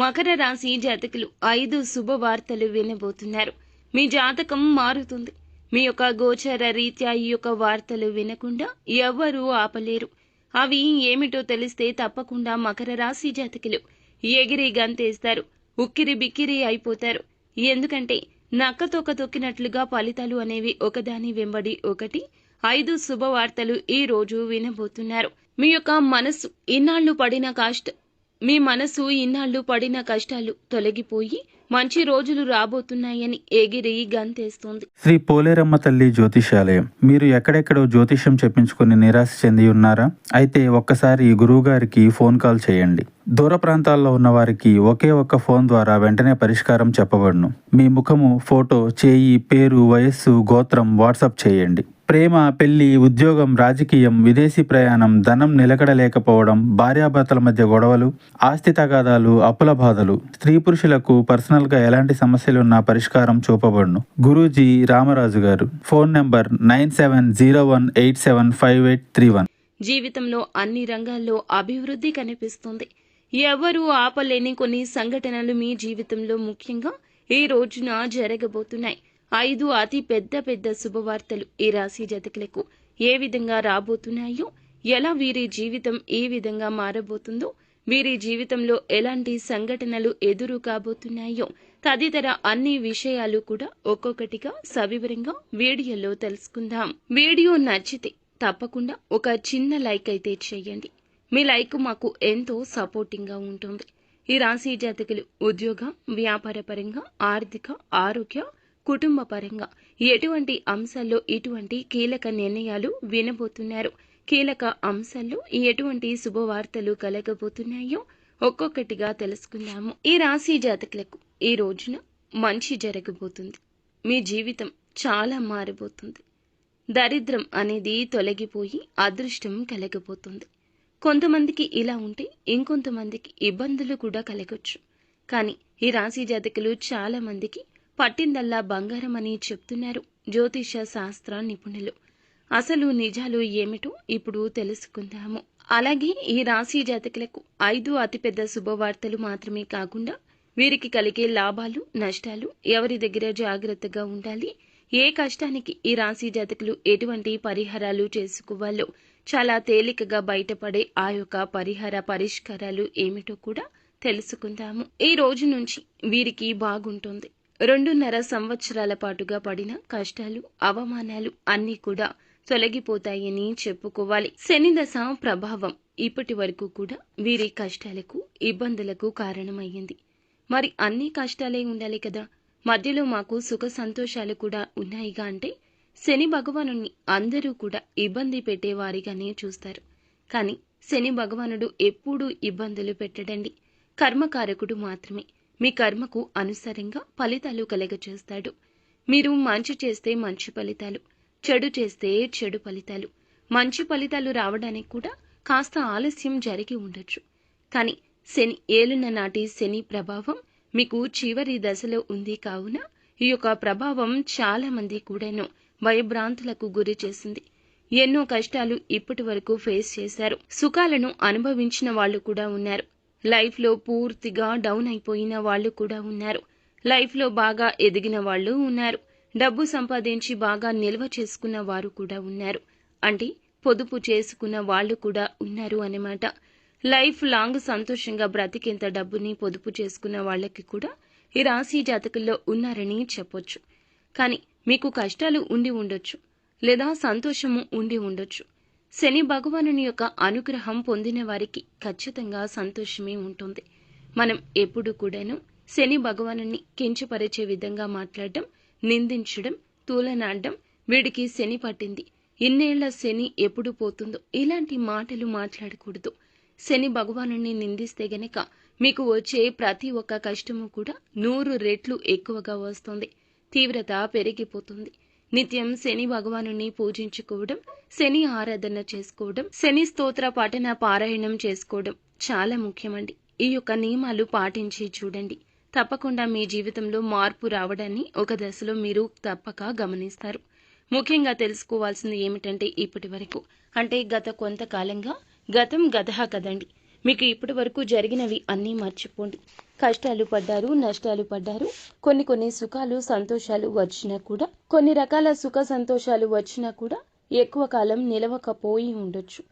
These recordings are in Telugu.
మకర రాశి జాతకులు ఐదు శుభవార్తలు వినబోతున్నారు. మీ జాతకం మారుతుంది. మీ యొక్క గోచర రీత్యా ఈ యొక్క వార్తలు వినకుండా ఎవ్వరూ ఆపలేరు. అవి ఏమిటో తెలిస్తే తప్పకుండా మకర రాశి జాతకులు ఎగిరి గంతేస్తారు. ఉక్కిరి బిక్కిరి అయిపోతారు. ఎందుకంటే నక్కతోక తొక్కినట్లుగా ఫలితాలు అనేవి ఒకదాని వెంబడి ఒకటి ఐదు శుభవార్తలు ఈ రోజు వినబోతున్నారు. మీ యొక్క మనస్సు ఇన్నాళ్ళు పడిన కాస్ట్ మీ మనసు ఇన్నాళ్ళు పడిన కష్టాలు తొలగిపోయి మంచి రోజులు రాబోతున్నాయని ఎగిరి గంతేస్తుంది. శ్రీ పోలేరమ్మ తల్లి జ్యోతిషాలయం మీరు ఎక్కడెక్కడో జ్యోతిష్యం చెప్పించుకుని నిరాశ చెంది ఉన్నారా? అయితే ఒక్కసారి గురువు గారికి ఫోన్ కాల్ చేయండి. దూర ప్రాంతాల్లో ఉన్న వారికి ఒకే ఒక్క ఫోన్ ద్వారా వెంటనే పరిష్కారం చెప్పబడును. మీ ముఖము ఫోటో చేయి పేరు వయస్సు గోత్రం వాట్సాప్ చేయండి. ప్రేమ పెళ్ళి ఉద్యోగం రాజకీయం విదేశీ ప్రయాణం ధనం నిలకడలేకపోవడం భార్యాభర్తల మధ్య గొడవలు ఆస్తి తగాదాలు అప్పుల బాధలు. స్త్రీ పురుషులకు పర్సనల్గా ఎలాంటి సమస్యలున్నా పరిష్కారం చూపబడును. గురూజీ రామరాజు గారు. Phone number nine seven zero one eight seven five eight three one. జీవితంలో అన్ని రంగాల్లో అభివృద్ధి కనిపిస్తుంది. ఎవరూ ఆపలేని కొన్ని సంఘటనలు మీ జీవితంలో ముఖ్యంగా ఈ రోజున జరగబోతున్నాయి. ఐదు అతి పెద్ద పెద్ద శుభవార్తలు ఈ రాశి జాతకులకు ఏ విధంగా రాబోతున్నాయో ఎలా వీరి జీవితం ఏ విధంగా మారబోతుందో వీరి జీవితంలో ఎలాంటి సంఘటనలు ఎదురు కాబోతున్నాయో తదితర అన్ని విషయాలు కూడా ఒక్కొక్కటిగా సవివరంగా వీడియోలో తెలుసుకుందాం. వీడియో నచ్చితే తప్పకుండా ఒక చిన్న లైక్ అయితే చేయండి. మీ లైక్ మాకు ఎంతో సపోర్టింగ్గా ఉంటుంది. ఈ రాశి జాతకులు ఉద్యోగ వ్యాపార పరంగా ఆర్థిక ఆరోగ్య కుటుంబ పరంగా ఎటువంటి అంశాల్లో ఇటువంటి కీలక నిర్ణయాలు వినబోతున్నారు? కీలక అంశాల్లో ఎటువంటి శుభవార్తలు కలగబోతున్నాయో ఒక్కొక్కటిగా తెలుసుకుందాము. ఈ రాశి జాతకులకు ఈ రోజున మంచి జరగబోతుంది. మీ జీవితం చాలా మారిపోతుంది దరిద్రం అనేది తొలగిపోయి అదృష్టం కలగబోతుంది. కొంతమందికి ఇలా ఉంటే ఇంకొంతమందికి ఇబ్బందులు కూడా కలగొచ్చు. కానీ ఈ రాశి జాతకులు చాలా మందికి పట్టిందల్లా బంగారం అని చెప్తున్నారు జ్యోతిష శాస్త్ర నిపుణులు. అసలు నిజాలు ఏమిటో ఇప్పుడు తెలుసుకుందాము. అలాగే ఈ రాశి జాతకులకు ఐదు అతిపెద్ద శుభవార్తలు మాత్రమే కాకుండా వీరికి కలిగే లాభాలు నష్టాలు ఎవరి దగ్గర జాగ్రత్తగా ఉండాలి? ఏ కష్టానికి ఈ రాశి జాతకులు ఎటువంటి పరిహారాలు చేసుకోవాలో చాలా తేలికగా బయటపడే ఆ యొక్క పరిహార పరిష్కారాలు ఏమిటో కూడా తెలుసుకుందాము. ఈ రోజు నుంచి వీరికి బాగుంటుంది. రెండున్నర సంవత్సరాల పాటుగా పడిన కష్టాలు అవమానాలు అన్నీ కూడా తొలగిపోతాయని చెప్పుకోవాలి. శని దశ ప్రభావం ఇప్పటి వరకు కూడా వీరి కష్టాలకు ఇబ్బందులకు కారణమయ్యింది. మరి అన్ని కష్టాలే ఉండాలి కదా? మధ్యలో మాకు సుఖ సంతోషాలు కూడా ఉన్నాయిగా అంటే శని భగవాను అందరూ కూడా ఇబ్బంది పెట్టేవారిగానే చూస్తారు. కానీ శని భగవానుడు ఎప్పుడూ ఇబ్బందులు పెట్టడండి. కర్మకారకుడు మాత్రమే. మీ కర్మకు అనుసారంగా ఫలితాలు కలగచేస్తాడు మీరు మంచి చేస్తే మంచి ఫలితాలు చెడు చేస్తే చెడు ఫలితాలు. మంచి ఫలితాలు రావడానికి కూడా కాస్త ఆలస్యం జరిగి ఉండొచ్చు. కానీ శని ఏలున నాటి శని ప్రభావం మీకు చివరి దశలో ఉంది కావున ఈ యొక్క ప్రభావం చాలా మంది కూడాను భయభ్రాంతులకు గురి చేసింది. ఎన్నో కష్టాలు ఇప్పటి వరకు ఫేస్ చేశారు. సుఖాలను అనుభవించిన వాళ్ళు కూడా ఉన్నారు. లైఫ్లో పూర్తిగా డౌన్ అయిపోయిన వాళ్ళు కూడా ఉన్నారు. లైఫ్లో బాగా ఎదిగిన వాళ్ళు ఉన్నారు. డబ్బు సంపాదించి బాగా నిల్వ చేసుకున్న వారు కూడా ఉన్నారు. అంటే పొదుపు చేసుకున్న వాళ్ళు కూడా ఉన్నారు అన్నమాట. లైఫ్ లాంగ్ సంతోషంగా బ్రతికేంత డబ్బుని పొదుపు చేసుకున్న వాళ్ళకి కూడా ఈ రాశి జాతకుల్లో ఉన్నారని చెప్పొచ్చు. కానీ మీకు కష్టాలు ఉండి ఉండొచ్చు. లేదా సంతోషము ఉండి ఉండొచ్చు. శని భగవానుని యొక్క అనుగ్రహం పొందిన వారికి ఖచ్చితంగా సంతోషమే ఉంటుంది. మనం ఎప్పుడు కూడాను శని భగవానుని కించపరిచే విధంగా మాట్లాడడం నిందించడం తూలనాడడం వీడికి శని పట్టింది. ఇన్నేళ్ళ శని ఎప్పుడు పోతుందో ఇలాంటి మాటలు మాట్లాడకూడదు. శని భగవానుని నిందిస్తే గనక మీకు వచ్చే ప్రతి ఒక్క కష్టము కూడా నూరు రెట్లు ఎక్కువగా వస్తుంది. తీవ్రత పెరిగిపోతుంది. నిత్యం శని భగవానుని పూజించుకోవడం శని ఆరాధన చేసుకోవడం శని స్తోత్ర పఠన పారాయణం చేసుకోవడం చాలా ముఖ్యమండి. ఈ యొక్క నియమాలు పాటించి చూడండి. తప్పకుండా మీ జీవితంలో మార్పు రావడాన్ని ఒక దశలో మీరు తప్పక గమనిస్తారు. ముఖ్యంగా తెలుసుకోవాల్సింది ఏమిటంటే ఇప్పటి వరకు అంటే గత కొంతకాలంగా గతం గతహ కదండి. మీకు ఇప్పటి వరకు జరిగినవి అన్నీ మర్చిపోండి. కష్టాలు పడ్డారు నష్టాలు పడ్డారు. కొన్ని కొన్ని సుఖాలు సంతోషాలు వచ్చినా కూడా కొన్ని రకాల సుఖ సంతోషాలు వచ్చినా కూడా ఎక్కువ కాలం నిలవకపోయి ఉండొచ్చు.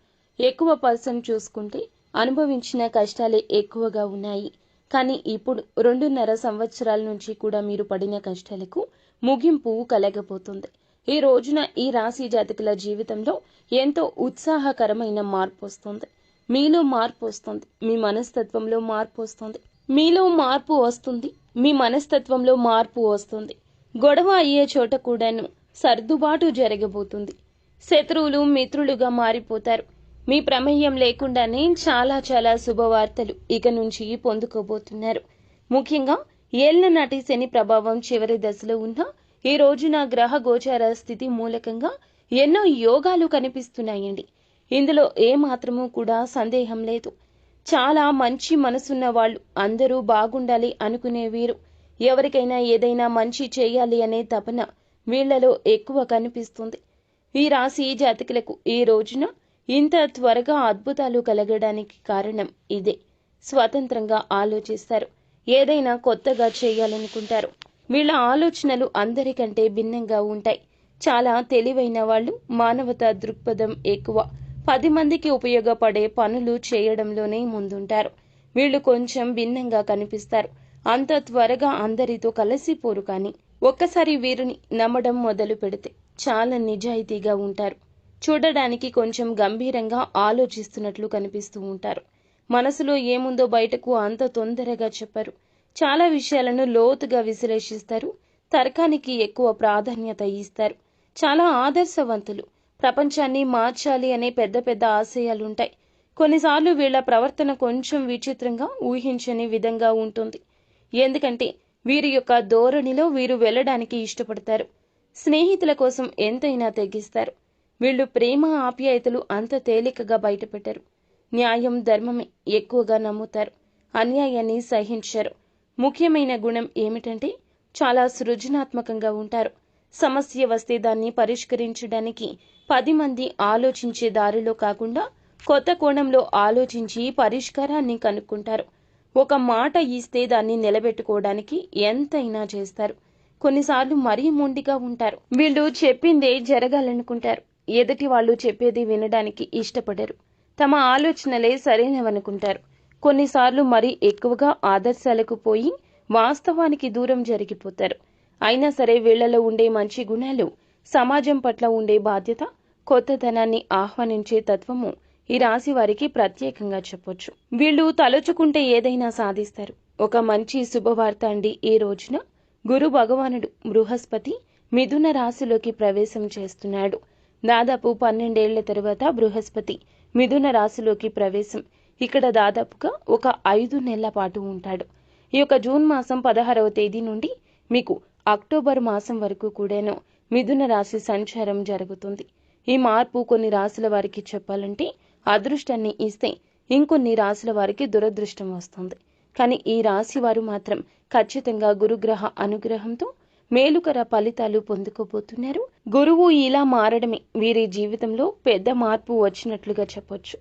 ఎక్కువ పర్సన్ చూసుకుంటే అనుభవించిన కష్టాలే ఎక్కువగా ఉన్నాయి. కానీ ఇప్పుడు రెండున్నర సంవత్సరాల నుంచి కూడా మీరు పడిన కష్టాలకు ముగింపు కలగబోతుంది. ఈ రోజున ఈ రాశి జాతకుల జీవితంలో ఎంతో ఉత్సాహకరమైన మార్పు వస్తుంది. మీలో మార్పు వస్తుంది. మీ మనస్తత్వంలో మార్పు వస్తుంది. మీలో మార్పు వస్తుంది. మీ మనస్తత్వంలో మార్పు వస్తుంది. గొడవ అయ్యే చోట కూడాను సర్దుబాటు జరగబోతుంది. శత్రువులు మిత్రులుగా మారిపోతారు. మీ ప్రమేయం లేకుండానే చాలా చాలా శుభవార్తలు ఇక నుంచి పొందుకోబోతున్నారు. ముఖ్యంగా ఏళ్ళ నాటి శని ప్రభావం చివరి దశలో ఉన్న ఈ రోజున గ్రహ గోచార స్థితి మూలకంగా ఎన్నో యోగాలు కనిపిస్తున్నాయండి. ఇందులో ఏ మాత్రమూ కూడా సందేహం లేదు. చాలా మంచి మనసున్న వాళ్ళు అందరూ బాగుండాలి అనుకునే వీరు. ఎవరికైనా ఏదైనా మంచి చేయాలి అనే తపన వీళ్ళలో ఎక్కువ కనిపిస్తుంది. ఈ రాశి జాతకులకు ఈ రోజున ఇంత త్వరగా అద్భుతాలు కలగడానికి కారణం ఇదే. స్వతంత్రంగా ఆలోచిస్తారు. ఏదైనా కొత్తగా చేయాలనుకుంటారు. వీళ్ళ ఆలోచనలు అందరికంటే భిన్నంగా ఉంటాయి. చాలా తెలివైన వాళ్ళు మానవతా దృక్పథం ఎక్కువ. పది మందికి ఉపయోగపడే పనులు చేయడంలోనే ముందుంటారు. వీళ్ళు కొంచెం భిన్నంగా కనిపిస్తారు. అంత త్వరగా అందరితో కలిసిపోరు కానీ ఒక్కసారి వీరిని నమ్మడం మొదలు పెడితే చాలా నిజాయితీగా ఉంటారు. చూడడానికి కొంచెం గంభీరంగా ఆలోచిస్తున్నట్లు కనిపిస్తూ ఉంటారు. మనసులో ఏముందో బయటకు అంత తొందరగా చెప్పరు. చాలా విషయాలను లోతుగా విశ్లేషిస్తారు. తర్కానికి ఎక్కువ ప్రాధాన్యత ఇస్తారు. చాలా ఆదర్శవంతులు ప్రపంచాన్ని మార్చాలి అనే పెద్ద పెద్ద ఆశయాలుంటాయి. కొన్నిసార్లు వీళ్ళ ప్రవర్తన కొంచెం విచిత్రంగా ఊహించని విధంగా ఉంటుంది. ఎందుకంటే వీరి యొక్క ధోరణిలో వీరు వెళ్ళడానికి ఇష్టపడతారు. స్నేహితుల కోసం ఎంతైనా తెగిస్తారు. వీళ్ళు ప్రేమ ఆప్యాయతలు అంత తేలికగా బయటపెట్టారు. న్యాయం ధర్మమే ఎక్కువగా నమ్ముతారు. అన్యాయాన్ని సహించారు. ముఖ్యమైన గుణం ఏమిటంటే చాలా సృజనాత్మకంగా ఉంటారు. సమస్య వస్తే దాన్ని పరిష్కరించడానికి పది మంది ఆలోచించే దారిలో కాకుండా కొత్త కోణంలో ఆలోచించి పరిష్కారాన్ని కనుక్కుంటారు. ఒక మాట ఇస్తే దాన్ని నిలబెట్టుకోవడానికి ఎంతైనా చేస్తారు. కొన్నిసార్లు మరీ మొండిగా ఉంటారు. వీళ్ళు చెప్పిందే జరగాలనుకుంటారు. ఎదుటి వాళ్ళు చెప్పేది వినడానికి ఇష్టపడరు. తమ ఆలోచనలే సరైనవనుకుంటారు. కొన్నిసార్లు మరీ ఎక్కువగా ఆదర్శాలకు పోయి వాస్తవానికి దూరం జరిగిపోతారు. అయినా సరే వీళ్ళలో ఉండే మంచి గుణాలు సమాజం పట్ల ఉండే బాధ్యత కొత్తదనాన్ని ఆహ్వానించే తత్వము ఈ రాశి వారికి ప్రత్యేకంగా చెప్పొచ్చు. వీళ్ళు తలుచుకుంటే ఏదైనా సాధిస్తారు. ఒక మంచి శుభవార్త అండి ఈ రోజున. గురు భగవానుడు బృహస్పతి మిథున రాశిలోకి ప్రవేశం చేస్తున్నాడు. దాదాపు పన్నెండేళ్ళ తరువాత బృహస్పతి మిథున రాశిలోకి ప్రవేశం. ఇక్కడ దాదాపుగా ఒక ఐదు నెలల పాటు ఉంటాడు. ఈ యొక్క జూన్ మాసం పదహారవ తేదీ నుండి మీకు అక్టోబర్ మాసం వరకు కూడాను మిథున రాశి సంచారం జరుగుతుంది. ఈ మార్పు కొన్ని రాశుల వారికి చెప్పాలంటే అదృష్టాన్ని ఇస్తే ఇంకొన్ని రాశుల వారికి దురదృష్టం వస్తుంది. కానీ ఈ రాశి వారు మాత్రం ఖచ్చితంగా గురుగ్రహ అనుగ్రహంతో మేలుకర ఫలితాలు పొందుకోబోతున్నారు. గురువు ఇలా మారడమే వీరి జీవితంలో పెద్ద మార్పు వచ్చినట్లుగా చెప్పొచ్చు.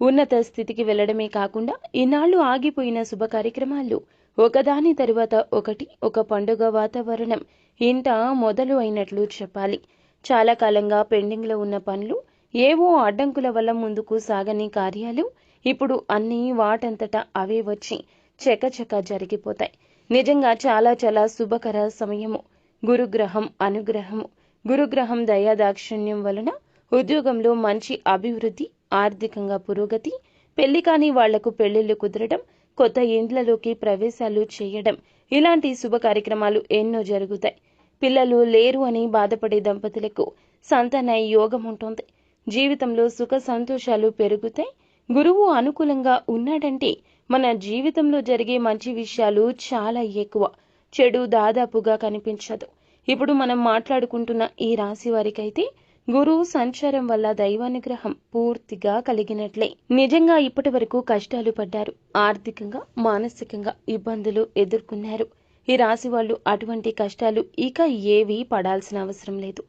ఉన్నత స్థితికి వెళ్ళడమే కాకుండా ఇన్నాళ్ళు ఆగిపోయిన శుభ కార్యక్రమాలు ఒకదాని తరువాత ఒకటి ఒక పండుగ వాతావరణం ఇంట మొదలు అయినట్లు చెప్పాలి. చాలా కాలంగా పెండింగ్లో ఉన్న పనులు ఏవో అడ్డంకుల వల్ల ముందుకు సాగని కార్యాలు ఇప్పుడు అన్నీ వాటంతటా అవే వచ్చి చకచక జరిగిపోతాయి. నిజంగా చాలా చాలా శుభకర సమయము. గురుగ్రహం అనుగ్రహము. గురుగ్రహం దయాదాక్షిణ్యం వలన ఉద్యోగంలో మంచి అభివృద్ధి ఆర్థికంగా పురోగతి పెళ్ళి కాని వాళ్ళకు పెళ్ళిళ్ళు కుదరడం కొత్త ఇండ్లలోకి ప్రవేశాలు చేయడం. ఇలాంటి శుభ కార్యక్రమాలు ఎన్నో జరుగుతాయి. పిల్లలు లేరు అని బాధపడే దంపతులకు సంతాన యోగం ఉంటుంది. జీవితంలో సుఖ సంతోషాలు పెరుగుతాయి గురువు అనుకూలంగా ఉన్నాడంటే మన జీవితంలో జరిగే మంచి విషయాలు చాలా ఎక్కువ. చెడు దాదాపుగా కనిపించదు. ఇప్పుడు మనం మాట్లాడుకుంటున్న ఈ రాశి వారికైతే గురువు సంచారం వల్ల దైవానుగ్రహం పూర్తిగా కలిగినట్లే. నిజంగా ఇప్పటి వరకు కష్టాలు పడ్డారు. ఆర్థికంగా మానసికంగా ఇబ్బందులు ఎదుర్కొన్నారు. ఈ రాశి వాళ్ళు అటువంటి కష్టాలు ఇక ఏవి పడాల్సిన అవసరం లేదు.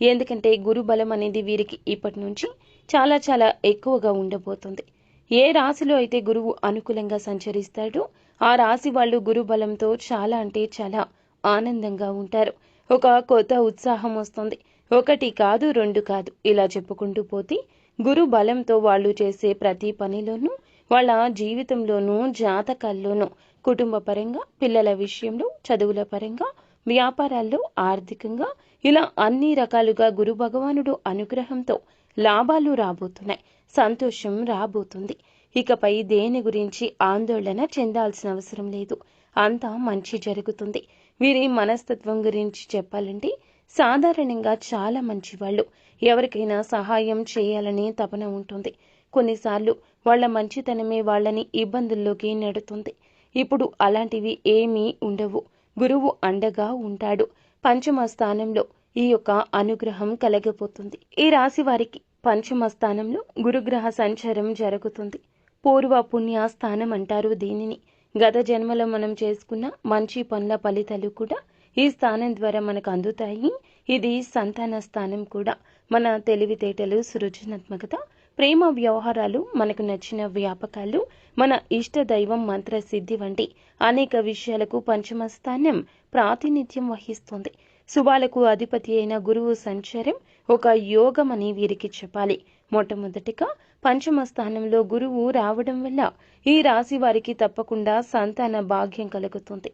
ఎందుకంటే గురు బలం అనేది వీరికి ఇప్పటి నుంచి చాలా చాలా ఎక్కువగా ఉండబోతుంది. ఏ రాశిలో అయితే గురువు అనుకూలంగా సంచరిస్తాడో ఆ రాశి వాళ్ళు గురు బలంతో చాలా అంటే చాలా ఆనందంగా ఉంటారు. ఒక కొత్త ఉత్సాహం వస్తుంది. ఒకటి కాదు రెండు కాదు. ఇలా చెప్పుకుంటూ పోతే గురు బలంతో వాళ్ళు చేసే ప్రతి పనిలోనూ వాళ్ళ జీవితంలోనూ జాతకాల్లోనూ కుటుంబ పరంగా పిల్లల విషయంలో చదువుల పరంగా వ్యాపారాల్లో ఆర్థికంగా ఇలా అన్ని రకాలుగా గురు భగవానుడు అనుగ్రహంతో లాభాలు రాబోతున్నాయి సంతోషం రాబోతుంది. ఇకపై దేని గురించి ఆందోళన చెందాల్సిన అవసరం లేదు. అంతా మంచి జరుగుతుంది. వీరి మనస్తత్వం గురించి చెప్పాలంటే సాధారణంగా చాలా మంచివాళ్ళు. ఎవరికైనా సహాయం చేయాలని తపన ఉంటుంది. కొన్నిసార్లు వాళ్ళ మంచితనమే వాళ్ళని ఇబ్బందుల్లోకి నెడుతుంది. ఇప్పుడు అలాంటివి ఏమీ ఉండవు. గురువు అండగా ఉంటాడు. పంచమ స్థానంలో ఈ యొక్క అనుగ్రహం కలగబోతుంది. ఈ రాశి వారికి పంచమ స్థానంలో గురుగ్రహ సంచారం జరుగుతుంది. పూర్వ పుణ్య స్థానం అంటారు దీనిని. గత జన్మలో మనం చేసుకున్న మంచి పనుల ఫలితాలు కూడా ఈ స్థానం ద్వారా మనకు అందుతాయి. ఇది సంతాన స్థానం కూడా. మన తెలివితేటలు సృజనాత్మకత ప్రేమ వ్యవహారాలు మనకు నచ్చిన వ్యాపకాలు మన ఇష్ట దైవం మంత్ర సిద్ధి వంటి అనేక విషయాలకు పంచమ స్థానం ప్రాతినిధ్యం వహిస్తుంది. శుభాలకు అధిపతి అయిన గురువు సంచారం ఒక యోగం అని వీరికి చెప్పాలి. మొట్టమొదటిగా పంచమ స్థానంలో గురువు రావడం వల్ల ఈ రాశి వారికి తప్పకుండా సంతాన భాగ్యం కలుగుతుంది.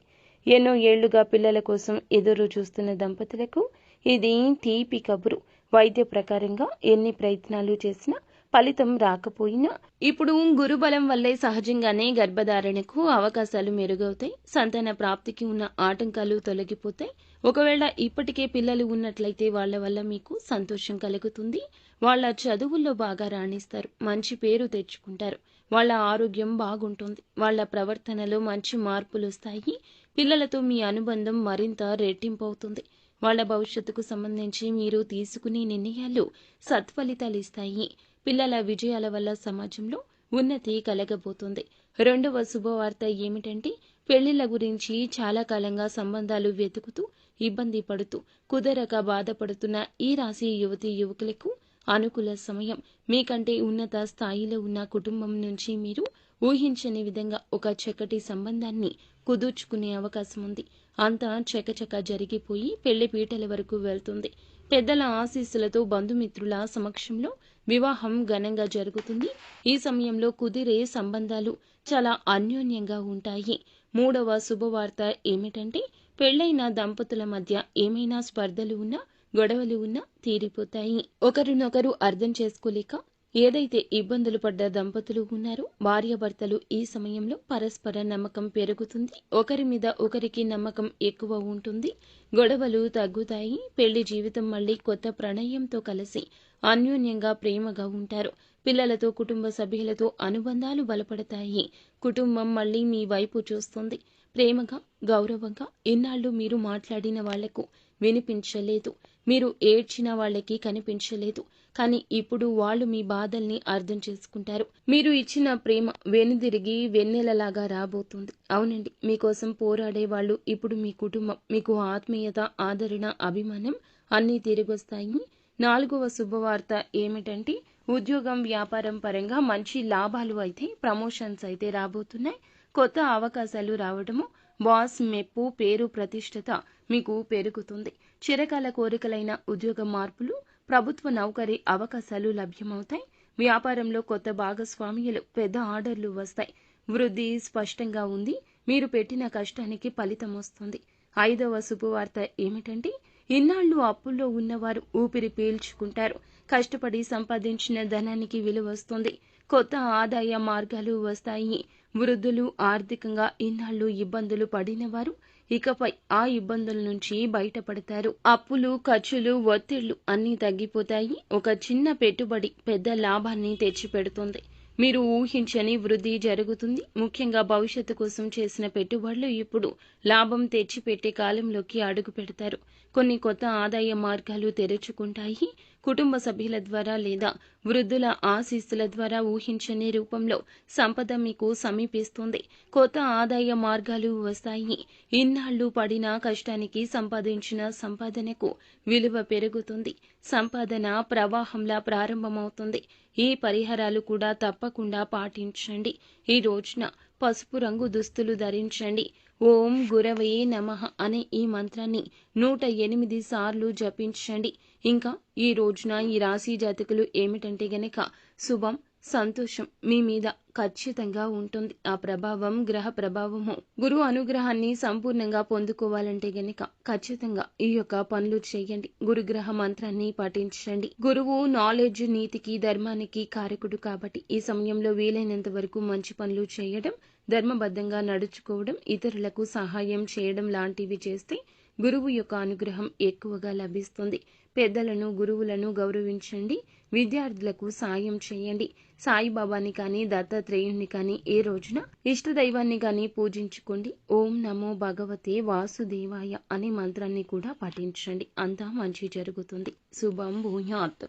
ఎన్నో ఏళ్ళుగా పిల్లల కోసం ఎదురు చూస్తున్న దంపతులకు ఇది తీపి కబురు. వైద్య ప్రకారంగా ఎన్ని ప్రయత్నాలు చేసినా ఫలితం రాకపోయినా ఇప్పుడు గురుబలం వల్లే సహజంగానే గర్భధారణకు అవకాశాలు మెరుగవుతాయి. సంతాన ప్రాప్తికి ఉన్న ఆటంకాలు తొలగిపోతాయి. ఒకవేళ ఇప్పటికే పిల్లలు ఉన్నట్లయితే వాళ్ళ వల్ల మీకు సంతోషం కలుగుతుంది. వాళ్ళ చదువుల్లో బాగా రాణిస్తారు. మంచి పేరు తెచ్చుకుంటారు. వాళ్ళ ఆరోగ్యం బాగుంటుంది. వాళ్ళ ప్రవర్తనలో మంచి మార్పులు వస్తాయి. పిల్లలతో మీ అనుబంధం మరింత రెట్టింపు అవుతుంది వాళ్ళ భవిష్యత్తుకు సంబంధించి మీరు తీసుకునే నిర్ణయాలు సత్ఫలితాలు ఇస్తాయి. పిల్లల విజయాల వల్ల సమాజంలో ఉన్నతి కలగబోతుంది. రెండవ శుభవార్త ఏమిటంటే పెళ్ళిళ్ళ గురించి చాలా కాలంగా సంబంధాలు వెతుకుతూ ఇబ్బంది పడుతూ కుదరక బాధపడుతున్న ఈ రాశి యువతి యువకులకు అనుకూల సమయం. మీకంటే ఉన్నత స్థాయిలో ఉన్న కుటుంబం నుంచి మీరు ఊహించని విధంగా ఒక చక్కటి సంబంధాన్ని కుదుర్చుకునే అవకాశం ఉంది. అంతా చకచక జరిగిపోయి పెళ్ళి పీటల వరకు వెళ్తుంది. పెద్దల ఆశీస్సులతో బంధుమిత్రుల సమక్షంలో వివాహం ఘనంగా జరుగుతుంది. ఈ సమయంలో కుదిరే సంబంధాలు చాలా అన్యోన్యంగా ఉంటాయి. మూడవ శుభవార్త ఏమిటంటే పెళ్ళైన దంపతుల మధ్య ఏమైనా స్పర్ధలు ఉన్నా గొడవలు ఉన్నా తీరిపోతాయి. ఒకరినొకరు అర్థం చేసుకోలేక ఏదైతే ఇబ్బందులు పడ్డ దంపతులు ఉన్నారో భార్యాభర్తలు ఈ సమయంలో పరస్పర నమ్మకం పెరుగుతుంది. ఒకరి మీద ఒకరికి నమ్మకం ఎక్కువ ఉంటుంది. గొడవలు తగ్గుతాయి. పెళ్ళి జీవితం మళ్ళీ కొత్త ప్రణయంతో కలిసి అన్యోన్యంగా ప్రేమగా ఉంటారు. పిల్లలతో కుటుంబ సభ్యులతో అనుబంధాలు బలపడతాయి. కుటుంబం మళ్ళీ మీ వైపు చూస్తుంది. ప్రేమగా గౌరవంగా ఇన్నాళ్ళు మీరు మాట్లాడిన వాళ్ళకు వినిపించలేదు. మీరు ఏడ్చిన వాళ్ళకి కనిపించలేదు. కానీ ఇప్పుడు వాళ్ళు మీ బాధల్ని అర్థం చేసుకుంటారు. మీరు ఇచ్చిన ప్రేమ వెనుదిరిగి వెన్నెలలాగా రాబోతుంది. అవునండి మీకోసం పోరాడే వాళ్ళు ఇప్పుడు మీ కుటుంబం మీకు ఆత్మీయత ఆదరణ అభిమానం అన్నీ తిరిగొస్తాయి. నాలుగవ శుభవార్త ఏమిటంటే ఉద్యోగం వ్యాపారం పరంగా మంచి లాభాలు అయితే ప్రమోషన్స్ అయితే రాబోతున్నాయి. కొత్త అవకాశాలు రావడము బాస్ మెప్పు పేరు ప్రతిష్టత మీకు పెరుగుతుంది. చిరకాల కోరికలైన ఉద్యోగ మార్పులు ప్రభుత్వ నౌకరీ అవకాశాలు లభ్యమవుతాయి. వ్యాపారంలో కొత్త భాగస్వామ్యులు పెద్ద ఆర్డర్లు వస్తాయి. వృద్ధి స్పష్టంగా ఉంది. మీరు పెట్టిన కష్టానికి ఫలితం వస్తుంది. ఐదవ శుభవార్త ఏమిటంటే ఇన్నాళ్ళు అప్పుల్లో ఉన్నవారు ఊపిరి పీల్చుకుంటారు. కష్టపడి సంపాదించిన ధనానికి విలువ వస్తుంది. కొత్త ఆదాయ మార్గాలు వస్తాయి. వృద్ధులు ఆర్థికంగా ఇన్నాళ్ళు ఇబ్బందులు పడినవారు ఇకపై ఆ ఇబ్బందుల నుంచి బయటపడతారు. అప్పులు ఖర్చులు ఒత్తిళ్ళు అన్నీ తగ్గిపోతాయి. ఒక చిన్న పెట్టుబడి పెద్ద లాభాన్ని తెచ్చిపెడుతుంది. మీరు ఊహించని వృద్ధి జరుగుతుంది. ముఖ్యంగా భవిష్యత్తు కోసం చేసిన పెట్టుబడులు ఇప్పుడు లాభం తెచ్చిపెట్టే కాలంలోకి అడుగు పెడతారు. కొన్ని కొత్త ఆదాయ మార్గాలు తెరుచుకుంటాయి. కుటుంబ సభ్యుల ద్వారా లేదా వృద్ధుల ఆశీస్సుల ద్వారా ఊహించని రూపంలో సంపద మీకు సమీపిస్తుంది. కొత్త ఆదాయ మార్గాలు వస్తాయి. ఇన్నాళ్ళు పడిన కష్టానికి సంపాదించిన సంపాదనకు విలువ పెరుగుతుంది. సంపాదన ప్రవాహంలా ప్రారంభమవుతుంది. ఈ పరిహారాలు కూడా తప్పకుండా పాటించండి. ఈ రోజున పసుపు రంగు దుస్తులు ధరించండి. ఓం గురవే నమః అనే ఈ మంత్రాన్ని నూట ఎనిమిది సార్లు జపించండి. ఇంకా ఈ రోజున ఈ రాశి జాతకులు ఏమిటంటే గనక శుభం సంతోషం మీ మీద ఖచ్చితంగా ఉంటుంది. ఆ ప్రభావం గ్రహ ప్రభావము గురువు అనుగ్రహాన్ని సంపూర్ణంగా పొందుకోవాలంటే గనక ఖచ్చితంగా ఈ యొక్క పనులు చేయండి. గురుగ్రహ మంత్రాన్ని పాటించండి. గురువు నాలెడ్జ్ నీతికి ధర్మానికి కారకుడు కాబట్టి ఈ సమయంలో వీలైనంత వరకు మంచి పనులు చేయడం ధర్మబద్ధంగా నడుచుకోవడం ఇతరులకు సహాయం చేయడం లాంటివి చేస్తే గురువు యొక్క అనుగ్రహం ఎక్కువగా లభిస్తుంది. పెద్దలను గురువులను గౌరవించండి. విద్యార్థులకు సాయం చేయండి. సాయిబాబాని కానీ దత్తాత్రేయుణ్ణి కానీ ఏ రోజున ఇష్టదైవాన్ని కానీ పూజించుకోండి. ఓం నమో భగవతే వాసుదేవాయ అనే మంత్రాన్ని కూడా పఠించండి అంతా మంచి జరుగుతుంది. శుభం భూయాత్.